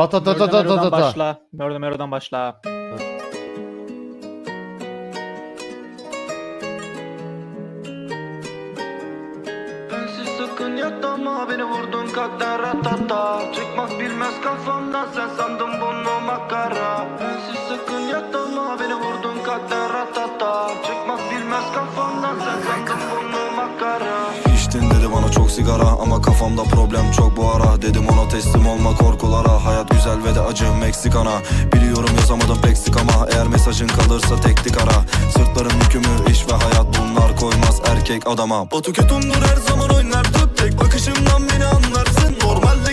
Ta ta ta ta ta ta ta Mero'dan ta. başla. Mero Mero'dan başla. Bensiz sakın yatama beni vurdun kalpten ratata Çıkmak bilmez kafamdan sen sandın bunu makara sigara ama kafamda problem çok bu ara. Dedim ona teslim olma korkulara. Hayat güzel ve de acı Meksikana. Biliyorum yazamadım pek sık ama Eğer mesajın kalırsa teknik ara. Sırtlarım yükümü iş ve hayat bunlar koymaz erkek adama. Batu ketumdur her zaman oynar. Tek bakışımdan beni anlarsın. Normalde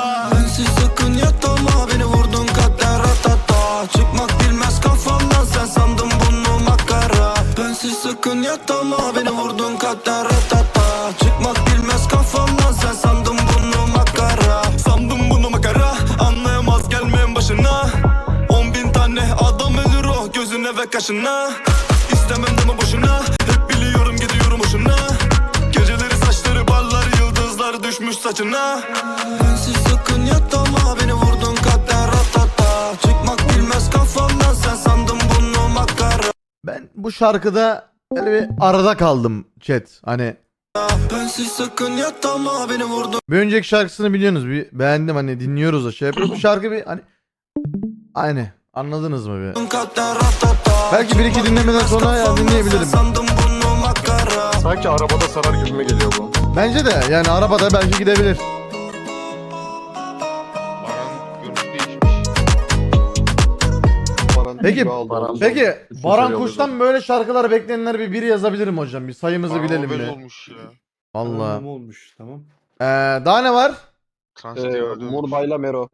yatama Bensiz sakın yatama Beni vurdun kalpten ratata. Çıkmak bilmez kafamdan Sen sandın bunu makara. Bensiz sakın yatama Beni vurdun kalpten ratata. Çıkmak bilmez kafamdan Sen sandın bunu makara. Sandım bunu makara Anlayamaz gelmeyen başına. On bin tane adam ölür o gözüne ve kaşına. İstemem deme boşuna Hep biliyorum gidiyorum hoşuna. Geceleri saçları ballar yıldızlar düşmüş saçına bu şarkıda böyle bir arada kaldım chat. Hani Bensiz sakın yatama beni vurdun bir önceki şarkısını biliyorsunuz. Bir beğendim hani dinliyoruz da şey yapıyoruz. Bu şarkı bir hani aynı anladınız mı bir? Belki bir iki dinlemeden sonra ya dinleyebilirim. Bunu makara Sanki arabada sarar gibime geliyor bu. Bence de yani arabada belki gidebilir. Peki. Baran- Peki Baran söylüyor Kuş'tan böyle şarkılar beklenenler bir bir yazabilirim hocam. Bir sayımızı Baran bilelim mi? olmuş ya. Allah. Tamam olmuş tamam. Ee, daha ne var? Transite Ee, öldü. Murbayla Mero.